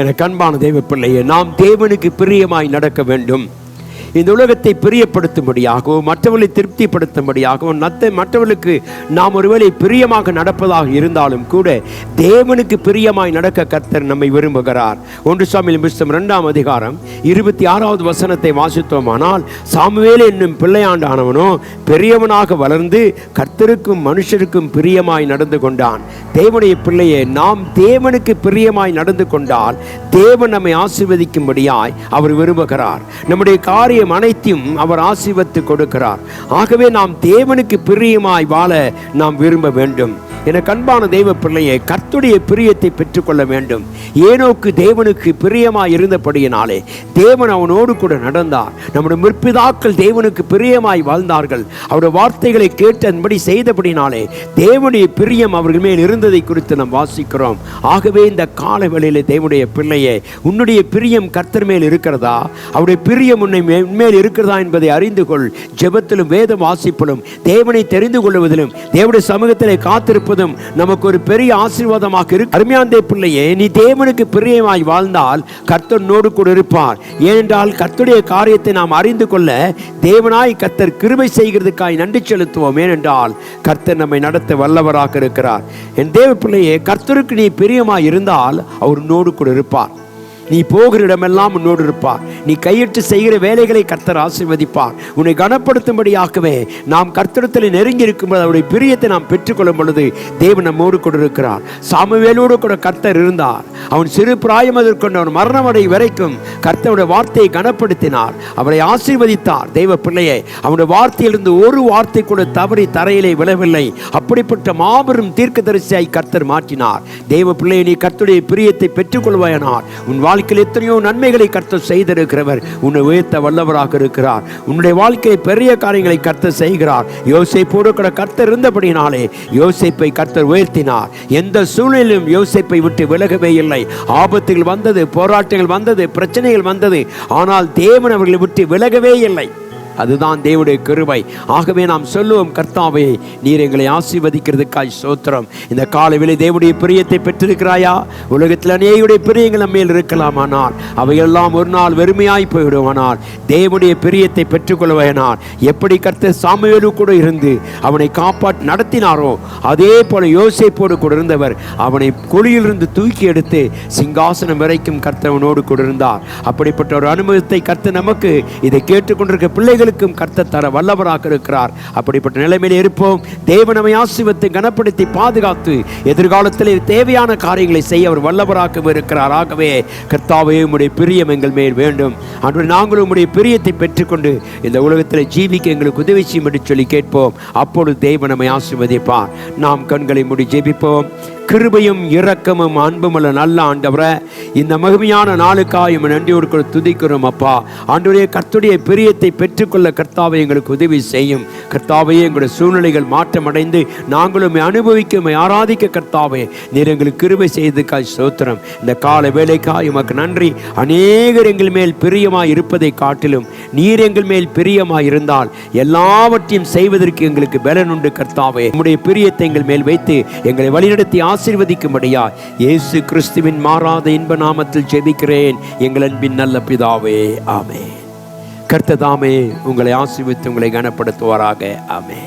எனக்கு அன்பான தெய்வ பிள்ளையே நாம் தேவனுக்கு பிரியமாய் நடக்க வேண்டும். இந்த உலகத்தை பிரியப்படுத்தும்படியாகவும் மற்றவர்களை திருப்திப்படுத்தும்படியாகவும் நத்த மற்றவர்களுக்கு நாம் ஒருவேளை பிரியமாக நடப்பதாக இருந்தாலும் கூட தேவனுக்கு பிரியமாய் நடக்க கர்த்தர் நம்மை விரும்புகிறார். ஒன்று சாமியில் புஸ்தம் இரண்டாம் அதிகாரம் இருபத்தி ஆறாவது வசனத்தை வாசித்தோமானால் சாமுவேல் என்னும் பிள்ளையாண்டானவனோ பெரியவனாக வளர்ந்து கர்த்தருக்கும் மனுஷருக்கும் பிரியமாய் நடந்து கொண்டான். தேவனுடைய பிள்ளையே நாம் தேவனுக்கு பிரியமாய் நடந்து கொண்டால் தேவன் நம்மை ஆசிர்வதிக்கும்படியாய் அவர் விரும்புகிறார். நம்முடைய காரியம் அனைத்தையும் அவர் ஆசீர்வத்து கொடுக்கிறார். ஆகவே நாம் தேவனுக்கு பிரியமாய் வாழ நாம் விரும்ப வேண்டும். என கண்பான தெய்வ பிள்ளையை கர்த்துடைய பிரியத்தை பெற்றுக்கொள்ள வேண்டும். ஏனோக்கு தேவனுக்கு பிரியமாய் இருந்தபடியினாலே தேவன் அவனோடு கூட நடந்தார். நம்முடைய முற்பிதாக்கள் தேவனுக்கு பிரியமாய் வாழ்ந்தார்கள். அவருடைய வார்த்தைகளை கேட்டபடி செய்தபடினாலே தேவனுடைய பிரியம் அவர்கள் மேல் இருந்ததை குறித்து நாம் வாசிக்கிறோம். ஆகவே இந்த கால வேளையில் தேவனுடைய பிள்ளையே உன்னுடைய பிரியம் கர்த்தர் மேல் இருக்கிறதா? அவருடைய பிரியம் உன்னை மேல் இருக்கிறதா என்பதை அறிந்து கொள். ஜெபத்திலும் வேத வாசிப்பிலும் தேவனை தெரிந்து கொள்வதிலும் தேவனுடைய சமூகத்திலே காத்திருப்பதும் நமக்கு ஒரு பெரிய ஆசீர்வாதமாக இருக்கு. அருமையாந்தே பிள்ளையே நீ தேவனுக்கு பிரியமாய் வாழ்ந்தால் கர்த்தனோடு கூட இருப்பார். ஏனென்றால் கர்த்தருடைய காரியத்தை நாம் அறிந்து கொள்ள தேவனாய் கர்த்தர் கிருபை செய்கிறதுக்காய் நன்றி செலுத்துவோம். ஏனென்றால் கர்த்தர் நம்மை நடத்த வல்லவராக இருக்கிறார். என் தேவ பிள்ளையே கர்த்தருக்கு நீ பிரியமாய் இருந்தால் அவர் உன்னோடு கூட இருப்பார். நீ போகிற இடமெல்லாம் உன்னோடு இருப்பார். நீ கையிட்டு செய்கிற வேலைகளை கர்த்தர் ஆசீர்வதிப்பார். உன்னை கனப்படுத்தும்படியாகவே நாம் கர்த்தரத்தில் நெருங்கி இருக்கும்போது அவருடைய பிரியத்தை நாம் பெற்றுக்கொள்ளும் பொழுது தேவன் நம்மோடு கூட இருக்கிறார். சாமுவேலோடு கூட கர்த்தர் இருந்தார். அவன் சிறு பிராயம் அதற்கொண்ட அவன் மரணமடை வரைக்கும் கர்த்தருடைய வார்த்தையை கனப்படுத்தினார். அவரை ஆசீர்வதித்தார். தெய்வ பிள்ளையை அவனுடைய வார்த்தையிலிருந்து ஒரு வார்த்தை கூட தவறி தரையிலே விழவில்லை. அப்படிப்பட்ட மாபெரும் தீர்க்க தரிசியாய் கர்த்தர் மாற்றினார். தெய்வ பிள்ளையை நீ கர்த்தருடைய பிரியத்தை பெற்றுக்கொள்வாயனார் உன் வாழ்க்கையில் எத்தனையோ நன்மைகளை கர்த்த செய்திருக்கிறவர். உன்னை உயர்த்த வல்லவராக இருக்கிறார். உன்னுடைய வாழ்க்கையை பெரிய காரியங்களை கர்த்த செய்கிறார். யோசிப்போடு கூட கர்த்தர் இருந்தபடினாலே யோசிப்பை கர்த்தர் உயர்த்தினார். எந்த சூழ்நிலையிலும் யோசிப்பை விட்டு விலகவே இல்லை. ஆபத்துகள் வந்தது போராட்டங்கள் வந்தது பிரச்சனைகள் வந்தது. ஆனால் தேவன் அவர்களை விட்டு விலகவே இல்லை. அதுதான் தேவனுடைய கிருபை. ஆகவே நாம் சொல்லுவோம் கர்த்தாவே நீர் எங்களை ஆசீர்வதிக்கிறதுக்காய் சோத்திரம் இந்த காலவிலை தேவனுடைய பிரியத்தை பெற்றிருக்கிறாயா? உலகத்தில் அநேகுடைய பிரியங்கள் மேல் இருக்கலாமானால் அவையெல்லாம் ஒரு நாள் வெறுமையாய் போய்விடுவானால் தேவனுடைய பிரியத்தை பெற்றுக்கொள்வானால் எப்படி கர்த்த சாமுவேலு கூட இருந்து அவனை காப்பாற்றி நடத்தினாரோ அதே போல யோசிப்போடு கூட இருந்தவர் அவனை குழியிலிருந்து தூக்கி எடுத்து சிங்காசனம் வரைக்கும் கர்த்தவனோடு கூட இருந்தார். அப்படிப்பட்ட ஒரு அனுபவத்தை கர்த்த நமக்கு இதை கேட்டுக்கொண்டிருக்க பிள்ளைகள் பிள்ளைகளுக்கும் கர்த்த தர வல்லவராக இருக்கிறார். அப்படிப்பட்ட நிலைமையில் இருப்போம். தேவனமை ஆசிர்வத்தை கனப்படுத்தி பாதுகாத்து எதிர்காலத்தில் தேவையான காரியங்களை செய்ய அவர் வல்லவராக இருக்கிறார். ஆகவே கர்த்தாவே உடைய பிரியம் எங்கள் மேல் வேண்டும். அன்று நாங்களும் உடைய பிரியத்தை பெற்றுக்கொண்டு இந்த உலகத்தில் ஜீவிக்க எங்களுக்கு உதவி செய்யும் என்று சொல்லி கேட்போம். அப்பொழுது தேவனமை ஆசிர்வதிப்பார். நாம் கண்களை மூடி ஜெபிப்போம். கிருபையும் இரக்கமும் அன்புமுள்ள நல்ல ஆண்டவரை இந்த மகிமையான நாளுக்காக நன்றி நன்றியோடு துதிக்கிறோம் அப்பா. ஆண்டுடைய கர்த்துடைய பிரியத்தை பெற்றுக்கொள்ள கர்த்தாவை எங்களுக்கு உதவி செய்யும். கர்த்தாவையே எங்களுடைய சூழ்நிலைகள் மாற்றமடைந்து நாங்களும் அனுபவிக்கும் ஆராதிக்க கர்த்தாவே நீர் எங்களுக்கு கிருபை செய்ததுக்காய் சோத்திரம் இந்த கால வேலைக்காய் உமக்கு நன்றி. அநேகர் எங்கள் மேல் பிரியமாய் இருப்பதை காட்டிலும் நீர் எங்கள் மேல் பிரியமாய் இருந்தால் எல்லாவற்றையும் செய்வதற்கு எங்களுக்கு பலன் உண்டு கர்த்தாவே. உங்களுடைய பிரியத்தை எங்கள் மேல் வைத்து எங்களை வழிநடத்தி ஆசீர்வதிக்கும்படியா இயேசு கிறிஸ்துவின் மாறாத இன்ப நாமத்தில் ஜெபிக்கிறேன். எங்கள் அன்பின் நல்ல பிதாவே ஆமே கர்த்ததாமே உங்களை ஆசீர்வித்து உங்களை கனப்படுத்துவாராக ஆமே